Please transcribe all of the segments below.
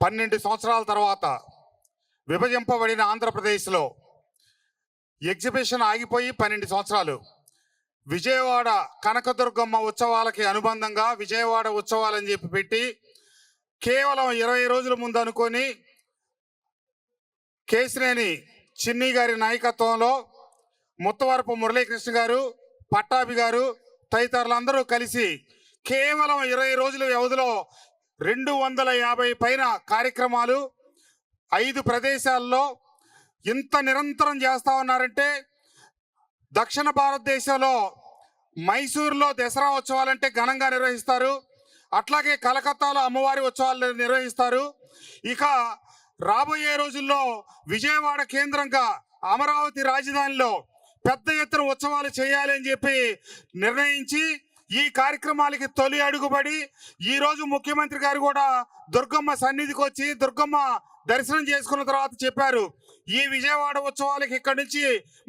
పన్నెండు సంవత్సరాల తర్వాత విభజింపబడిన ఆంధ్రప్రదేశ్లో ఎగ్జిబిషన్ ఆగిపోయి పన్నెండు సంవత్సరాలు. విజయవాడ కనకదుర్గమ్మ ఉత్సవాలకి అనుబంధంగా విజయవాడ ఉత్సవాలని చెప్పి పెట్టి కేవలం ఇరవై రోజుల ముందు అనుకొని కేసినేని చిన్ని గారి నాయకత్వంలో ముత్తవరపు మురళీకృష్ణ గారు పట్టాభి గారు తదితరులందరూ కలిసి కేవలం ఇరవై రోజుల వ్యవధిలో రెండు వందల యాభై పైన కార్యక్రమాలు ఐదు ప్రదేశాల్లో ఇంత నిరంతరం చేస్తా ఉన్నారంటే దక్షిణ భారతదేశంలో మైసూరులో దసరా ఉత్సవాలంటే ఘనంగా నిర్వహిస్తారు. అట్లాగే కలకత్తాలో అమ్మవారి ఉత్సవాలు నిర్వహిస్తారు. ఇక రాబోయే రోజుల్లో విజయవాడ కేంద్రంగా అమరావతి రాజధానిలో పెద్ద ఎత్తున ఉత్సవాలు చేయాలి అని చెప్పి నిర్ణయించి ఈ కార్యక్రమాలకి తొలి అడుగుబడి ఈ రోజు ముఖ్యమంత్రి గారు కూడా దుర్గమ్మ సన్నిధికి వచ్చి దుర్గమ్మ దర్శనం చేసుకున్న తర్వాత చెప్పారు. ఈ విజయవాడ ఉత్సవాలకి ఇక్కడి నుంచి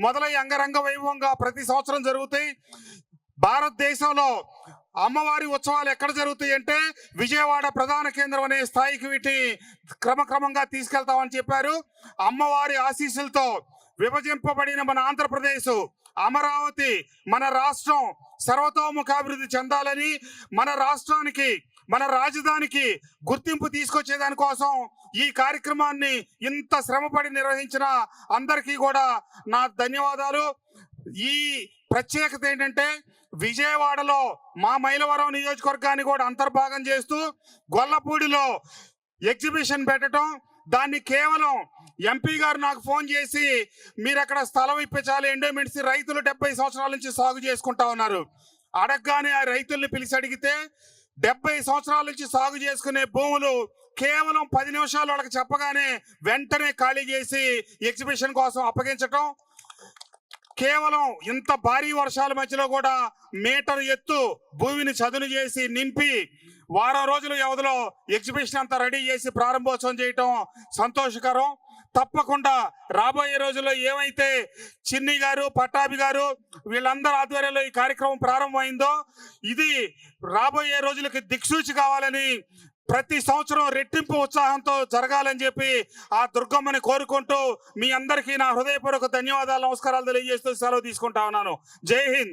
మొదలై అంగరంగ వైభవంగా ప్రతి సంవత్సరం జరుగుతాయి. భారతదేశంలో అమ్మవారి ఉత్సవాలు ఎక్కడ జరుగుతాయి అంటే విజయవాడ ప్రధాన కేంద్రం అనే స్థాయికి వీటిని క్రమక్రమంగా తీసుకెళ్తామని చెప్పారు. అమ్మవారి ఆశీస్సులతో విభజింపబడిన మన ఆంధ్రప్రదేశ్ అమరావతి మన రాష్ట్రం సర్వతోముఖాభివృద్ధి చెందాలని మన రాష్ట్రానికి మన రాజధానికి గుర్తింపు తీసుకొచ్చేదానికోసం ఈ కార్యక్రమాన్ని ఇంత శ్రమపడి నిర్వహించిన అందరికీ కూడా నా ధన్యవాదాలు. ఈ ప్రత్యేకత ఏంటంటే విజయవాడలో మా మైలవరం నియోజకవర్గాన్ని కూడా అంతర్భాగం చేస్తూ గొల్లపూడిలో ఎగ్జిబిషన్ పెట్టడం దాన్ని కేవలం ఎంపీ గారు నాకు ఫోన్ చేసి మీరు అక్కడ స్థలం ఇప్పించాలి ఎండోమెంట్స్ రైతులు డెబ్బై సంవత్సరాల నుంచి సాగు చేసుకుంటా ఉన్నారు. అడగగానే ఆ రైతుల్ని పిలిచి అడిగితే డెబ్బై సంవత్సరాల నుంచి సాగు చేసుకునే భూములు కేవలం పది నిమిషాలు వాళ్ళకి చెప్పగానే వెంటనే ఖాళీ చేసి ఎగ్జిబిషన్ కోసం అప్పగించటం కేవలం ఇంత భారీ వర్షాల మధ్యలో కూడా మీటర్ ఎత్తు భూమిని చదును చేసి నింపి వారం రోజుల వ్యవధిలో ఎగ్జిబిషన్ అంతా రెడీ చేసి ప్రారంభోత్సవం చేయటం సంతోషకరం. తప్పకుండా రాబోయే రోజుల్లో ఏమైతే చిన్ని గారు పట్టాభి గారు వీళ్ళందరూ ఆధ్వర్యంలో ఈ కార్యక్రమం ప్రారంభమైందో ఇది రాబోయే రోజులకి దిక్సూచి కావాలని ప్రతి సంవత్సరం రెట్టింపు ఉత్సాహంతో జరగాలని చెప్పి ఆ దుర్గమ్మని కోరుకుంటూ మీ అందరికీ నా హృదయపూర్వక ధన్యవాదాలు నమస్కారాలు తెలియజేస్తూ సెలవు తీసుకుంటా ఉన్నాను. జై హింద్.